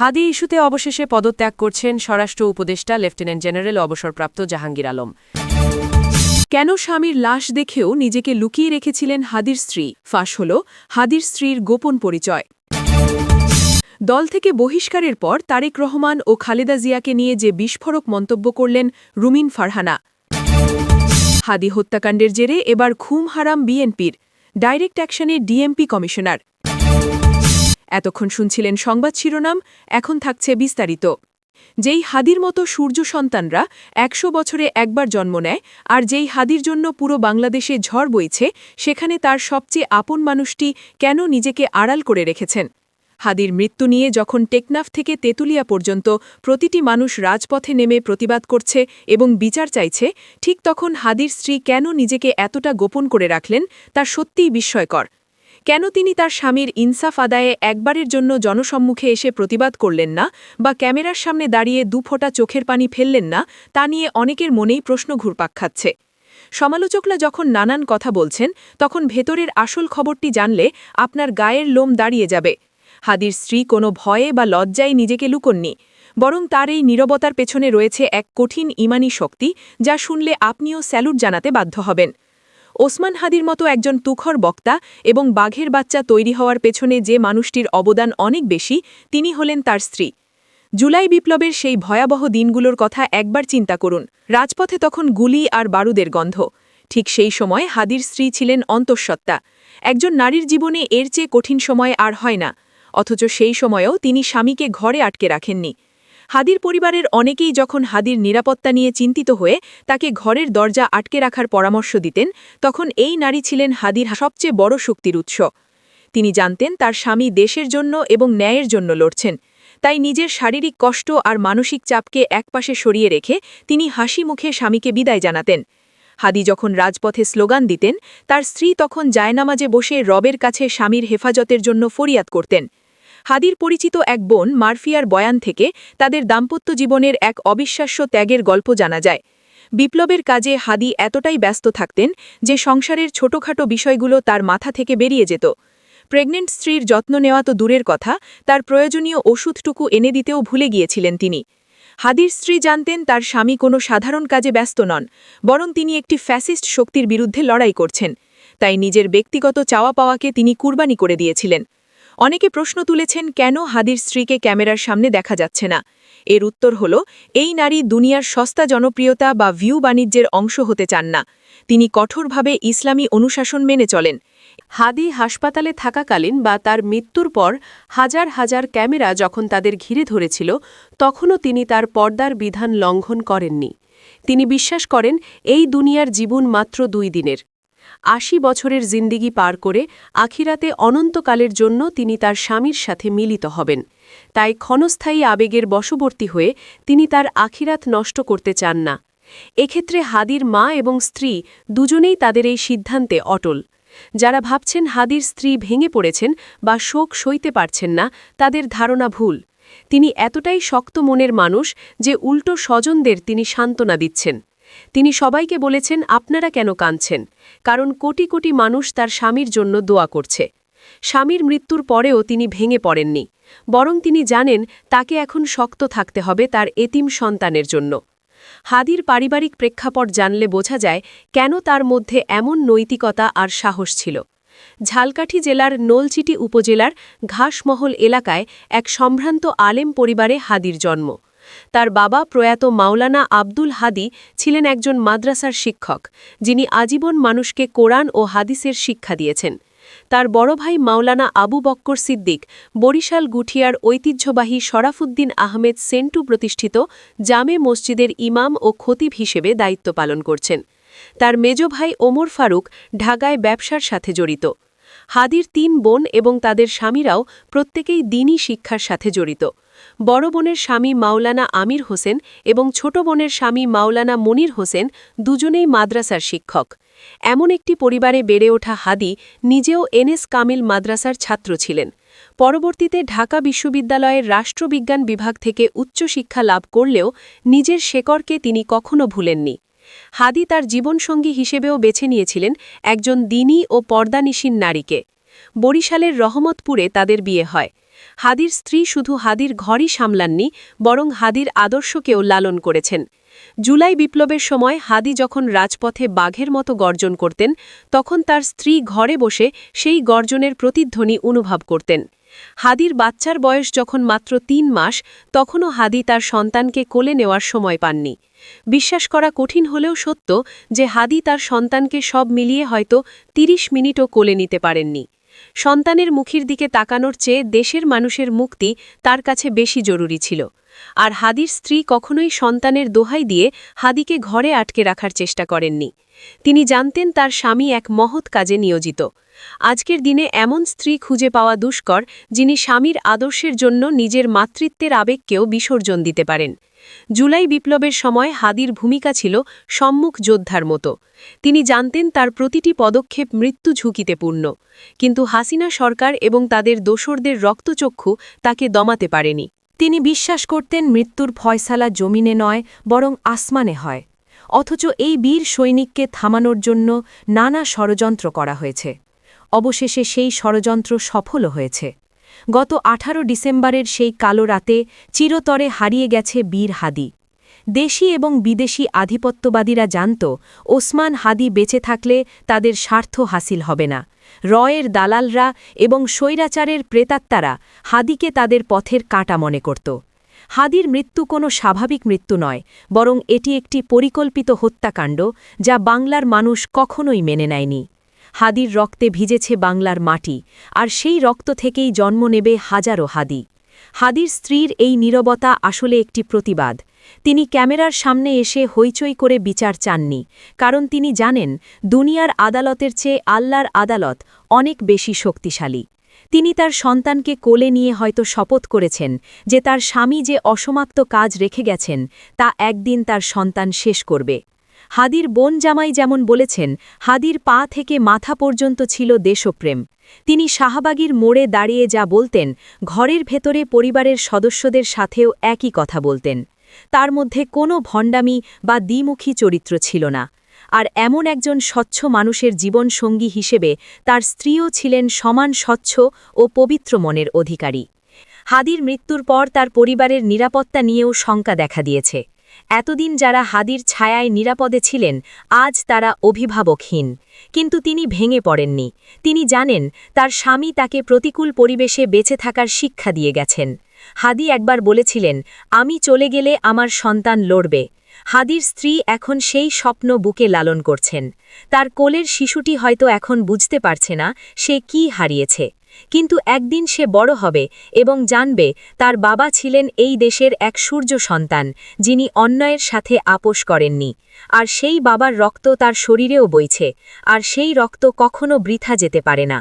হাদি ইস্যুতে অবশেষে পদত্যাগ করছেন স্বরাষ্ট্র উপদেষ্টা লেফটেন্যান্ট জেনারেল অবসরপ্রাপ্ত জাহাঙ্গীর আলম। কেন স্বামীর লাশ দেখেও নিজেকে লুকিয়ে রেখেছিলেন হাদির স্ত্রী? ফাঁস হল হাদির স্ত্রীর গোপন পরিচয়। দল থেকে বহিষ্কারের পর তারেক রহমান ও খালেদা জিয়াকে নিয়ে যে বিস্ফোরক মন্তব্য করলেন রুমিন ফারহানা। হাদি হত্যাকাণ্ডের জেরে এবার খুম হারাম বিএনপির। ডাইরেক্ট অ্যাকশনে ডিএমপি কমিশনার। এতক্ষণ শুনছিলেন সংবাদ শিরোনাম, এখন থাকছে বিস্তারিত। যেই হাদির মতো সূর্য সন্তানরা একশো বছরে একবার জন্ম নেয় আর যেই হাদির জন্য পুরো বাংলাদেশে ঝড় বইছে, সেখানে তার সবচেয়ে আপন মানুষটি কেন নিজেকে আড়াল করে রেখেছেন? হাদির মৃত্যু নিয়ে যখন টেকনাফ থেকে তেতুলিয়া পর্যন্ত প্রতিটি মানুষ রাজপথে নেমে প্রতিবাদ করছে এবং বিচার চাইছে, ঠিক তখন হাদির স্ত্রী কেন নিজেকে এতটা গোপন করে রাখলেন, তা সত্যিই বিস্ময়কর। কেন তিনি তার স্বামীর ইনসাফ আদায়ে একবারের জন্য জনসম্মুখে এসে প্রতিবাদ করলেন না বা ক্যামেরার সামনে দাঁড়িয়ে দুফোঁটা চোখের পানি ফেললেন না, তা নিয়ে অনেকের মনেই প্রশ্ন ঘুরপাক খাচ্ছে। সমালোচকরা যখন নানান কথা বলছেন, তখন ভেতরের আসল খবরটি জানলে আপনার গায়ের লোম দাঁড়িয়ে যাবে। হাদির স্ত্রী কোনো ভয়ে বা লজ্জায় নিজেকে লুকননি, বরং তার এই নীরবতার পেছনে রয়েছে এক কঠিন ইমানি শক্তি যা শুনলে আপনিও স্যালুট জানাতে বাধ্য হবেন। ওসমান হাদির মতো একজন তুখর বক্তা এবং বাঘের বাচ্চা তৈরি হওয়ার পেছনে যে মানুষটির অবদান অনেক বেশি, তিনি হলেন তার স্ত্রী। জুলাই বিপ্লবের সেই ভয়াবহ দিনগুলোর কথা একবার চিন্তা করুন। রাজপথে তখন গুলি আর বারুদের গন্ধ। ঠিক সেই সময় হাদির স্ত্রী ছিলেন অন্তঃসত্ত্বা। একজন নারীর জীবনে এর চেয়ে কঠিন সময় আর হয় না। অথচ সেই সময়েও তিনি স্বামীকে ঘরে আটকে রাখেননি। হাদির পরিবারের অনেকেই যখন হাদির নিরাপত্তা নিয়ে চিন্তিত হয়ে তাকে ঘরের দরজা আটকে রাখার পরামর্শ দিতেন, তখন এই নারী ছিলেন হাদির সবচেয়ে বড় শক্তির উৎস। তিনি জানতেন তার স্বামী দেশের জন্য এবং ন্যায়ের জন্য লড়ছেন। তাই নিজের শারীরিক কষ্ট আর মানসিক চাপকে একপাশে সরিয়ে রেখে তিনি হাসি মুখে স্বামীকে বিদায় জানাতেন। হাদি যখন রাজপথে স্লোগান দিতেন, তার স্ত্রী তখন জায়নামাজে বসে রবের কাছে স্বামীর হেফাজতের জন্য ফরিয়াদ করতেন। হাদির পরিচিত এক বোন মারফিয়ার বয়ান থেকে তাদের দাম্পত্য জীবনের এক অবিশ্বাস্য ত্যাগের গল্প জানা যায়। বিপ্লবের কাজে হাদি এতটাই ব্যস্ত থাকতেন যে সংসারের ছোটখাটো বিষয়গুলো তার মাথা থেকে বেরিয়ে যেত। প্রেগনেন্ট স্ত্রীর যত্ন নেওয়া তো দূরের কথা, তার প্রয়োজনীয় ওষুধটুকু এনে দিতেও ভুলে গিয়েছিলেন তিনি। হাদির স্ত্রী জানতেন তার স্বামী কোনো সাধারণ কাজে ব্যস্ত নন, বরং তিনি একটি ফ্যাসিস্ট শক্তির বিরুদ্ধে লড়াই করছেন। তাই নিজের ব্যক্তিগত চাওয়া পাওয়াকে তিনি কুরবানি করে দিয়েছিলেন। অনেকে প্রশ্ন তুলেছেন, কেন হাদির স্ত্রীকে ক্যামেরার সামনে দেখা যাচ্ছে না? এর উত্তর হল, এই নারী দুনিয়ার সস্তা জনপ্রিয়তা বা ভিউ বাণিজ্যের অংশ হতে চান না। তিনি কঠোরভাবে ইসলামী অনুশাসন মেনে চলেন। হাদি হাসপাতালে থাকাকালীন বা তার মৃত্যুর পর হাজার হাজার ক্যামেরা যখন তাদের ঘিরে ধরেছিল, তখনও তিনি তার পর্দার বিধান লঙ্ঘন করেননি। তিনি বিশ্বাস করেন, এই দুনিয়ার জীবন মাত্র দুই দিনের। আশি বছরের জিন্দিগি পার করে আখিরাতে অনন্তকালের জন্য তিনি তার স্বামীর সাথে মিলিত হবেন। তাই ক্ষণস্থায়ী আবেগের বশবর্তী হয়ে তিনি তার আখিরাত নষ্ট করতে চান না। এক্ষেত্রে হাদির মা এবং স্ত্রী দুজনেই তাদের এই সিদ্ধান্তে অটল। যারা ভাবছেন হাদির স্ত্রী ভেঙে পড়েছেন বা শোক সইতে পারছেন না, তাদের ধারণা ভুল। তিনি এতটাই শক্ত মনের মানুষ যে উল্টো স্বজনদের তিনি সান্ত্বনা দিচ্ছেন। তিনি সবাইকে বলেছেন, আপনারা কেন কাঁদছেন? কারণ কোটি কোটি মানুষ তার স্বামীর জন্য দোয়া করছে। স্বামীর মৃত্যুর পরেও তিনি ভেঙে পড়েননি। বরং তিনি জানেন, তাকে এখন শক্ত থাকতে হবে তার এতিম সন্তানের জন্য। হাদির পারিবারিক প্রেক্ষাপট জানলে বোঝা যায়, কেন তার মধ্যে এমন নৈতিকতা আর সাহস ছিল। ঝালকাঠি জেলার নোলচিটি উপজেলার ঘাসমহল এলাকায় এক সম্ভ্রান্ত আলেম পরিবারে হাদির জন্ম। তার বাবা প্রয়াত মাওলানা আব্দুল হাদি ছিলেন একজন মাদ্রাসার শিক্ষক, যিনি আজীবন মানুষকে কোরআন ও হাদিসের শিক্ষা দিয়েছেন। তার বড় ভাই মাওলানা আবু বক্কর সিদ্দিক বরিশাল গুঠিয়ার ঐতিহ্যবাহী শরাফুদ্দিন আহমেদ সেন্টু প্রতিষ্ঠিত জামে মসজিদের ইমাম ও খতিব হিসেবে দায়িত্ব পালন করছেন। তার মেজ ভাই ওমর ফারুক ঢাকায় ব্যবসার সাথে জড়িত। হাদির তিন বোন এবং তাদের স্বামীরাও প্রত্যেকেই দিনই শিক্ষার সাথে জড়িত। বড় বোনের স্বামী মাওলানা আমির হোসেন এবং ছোট বোনের স্বামী মাওলানা মনির হোসেন দুজনেই মাদ্রাসার শিক্ষক। এমন একটি পরিবারে বেড়ে ওঠা হাদি নিজেও এনএস কামিল মাদ্রাসার ছাত্র ছিলেন। পরবর্তীতে ঢাকা বিশ্ববিদ্যালয়ের রাষ্ট্রবিজ্ঞান বিভাগ থেকে উচ্চশিক্ষা লাভ করলেও নিজের শেকরকে তিনি কখনো ভুলেননি। হাদি তার জীবনসঙ্গী হিসেবেও বেছে নিয়েছিলেন একজন দিনী ও পর্দানিসীন নারীকে। বরিশালের রহমতপুরে তাদের বিয়ে হয়। হাদির স্ত্রী শুধু হাদির ঘরই সামলাননি, বরং হাদির আদর্শকেও লালন করেছেন। জুলাই বিপ্লবের সময় হাদি যখন রাজপথে বাঘের মতো গর্জন করতেন, তখন তার স্ত্রী ঘরে বসে সেই গর্জনের প্রতিধ্বনি অনুভব করতেন। হাদির বাচ্চার বয়স যখন মাত্র তিন মাস, তখনও হাদি তার সন্তানকে কোলে নেওয়ার সময় পাননি। বিশ্বাস করা কঠিন হলেও সত্য যে হাদি তার সন্তানকে সব মিলিয়ে হয়তো ৩০ মিনিটও কোলে নিতে পারেননি। সন্তানের মুখের দিকে তাকানোর চেয়ে দেশের মানুষের মুক্তি তার কাছে বেশি জরুরি ছিল। আর হাদির স্ত্রী কখনোই সন্তানের দোহাই দিয়ে হাদিকে ঘরে আটকে রাখার চেষ্টা করেননি। তিনি জানতেন তার স্বামী এক মহৎ কাজে নিয়োজিত। আজকের দিনে এমন স্ত্রী খুঁজে পাওয়া দুষ্কর, যিনি স্বামীর আদর্শের জন্য নিজের মাতৃত্বের আবেগকেও বিসর্জন দিতে পারেন। জুলাই বিপ্লবের সময় হাদির ভূমিকা ছিল সম্মুখ যোদ্ধার মতো। তিনি জানতেন তার প্রতিটি পদক্ষেপ মৃত্যু ঝুঁকিতে পূর্ণ। কিন্তু হাসিনা সরকার এবং তাদের দোসরদের রক্তচক্ষু তাকে দমাতে পারেনি। তিনি বিশ্বাস করতেন মৃত্যুর ফয়সালা জমিনে নয়, বরং আসমানে হয়। অথচ এই বীর সৈনিককে থামানোর জন্য নানা ষড়যন্ত্র করা হয়েছে। অবশেষে সেই ষড়যন্ত্র সফলও হয়েছে। গত আঠারো ডিসেম্বরের সেই কালো রাতে চিরতরে হারিয়ে গেছে বীর হাদি। দেশি এবং বিদেশি আধিপত্যবাদীরা জানত, ওসমান হাদি বেঁচে থাকলে তাদের স্বার্থ হাসিল হবে না। রয়ের দালালরা এবং স্বৈরাচারের প্রেতাত্মারা হাদিকে তাদের পথের কাঁটা মনে করত। হাদির মৃত্যু কোনো স্বাভাবিক মৃত্যু নয়, বরং এটি একটি পরিকল্পিত হত্যাকাণ্ড যা বাংলার মানুষ কখনোই মেনে নেয়নি। হাদির রক্তে ভিজেছে বাংলার মাটি, আর সেই রক্ত থেকেই জন্ম নেবে হাজারো হাদি। হাদির স্ত্রীর এই নীরবতা আসলে একটি প্রতিবাদ। তিনি ক্যামেরার সামনে এসে হইচই করে বিচার চাননি, কারণ তিনি জানেন দুনিয়ার আদালতের চেয়ে আল্লাহর আদালত অনেক বেশি শক্তিশালী। তিনি তার সন্তানকে কোলে নিয়ে হয়তো শপথ করেছেন যে তার স্বামী যে অসমাপ্ত কাজ রেখে গেছেন, তা একদিন তার সন্তান শেষ করবে। হাদির বোন জামাই যেমন বলেছেন, হাদির পা থেকে মাথা পর্যন্ত ছিল দেশপ্রেম। তিনি শাহবাগীর মোড়ে দাঁড়িয়ে যা বলতেন, ঘরের ভেতরে পরিবারের সদস্যদের সাথেও একই কথা বলতেন। তার মধ্যে কোনো ভণ্ডামি বা দ্বিমুখী চরিত্র ছিল না। আর এমন একজন স্বচ্ছ মানুষের জীবনসঙ্গী হিসেবে তার স্ত্রীও ছিলেন সমান স্বচ্ছ ও পবিত্র মনের অধিকারী। হাদির মৃত্যুর পর তার পরিবারের নিরাপত্তা নিয়েও শঙ্কা দেখা দিয়েছে। এতদিন যারা হাদির ছায়ায় নিরাপদে ছিলেন, আজ তারা অভিভাবকহীন। কিন্তু তিনি ভেঙে পড়েননি। তিনি জানেন, তার স্বামী তাকে প্রতিকূল পরিবেশে বেঁচে থাকার শিক্ষা দিয়ে গেছেন। হাদি একবার বলেছিলেন, আমি চলে গেলে আমার সন্তান লড়বে। হাদির স্ত্রী এখন সেই স্বপ্ন বুকে লালন করছেন। তার কোলের শিশুটি হয়তো এখন বুঝতে পারছে না সে কি হারিয়েছে। কিন্তু একদিন সে বড় হবে এবং জানবে তার বাবা ছিলেন এই দেশের এক সূর্য সন্তান, যিনি অন্যায়ের সাথে আপোষ করেননি। আর সেই বাবার রক্ত তার শরীরেও বইছে, আর সেই রক্ত কখনো বৃথা যেতে পারে না।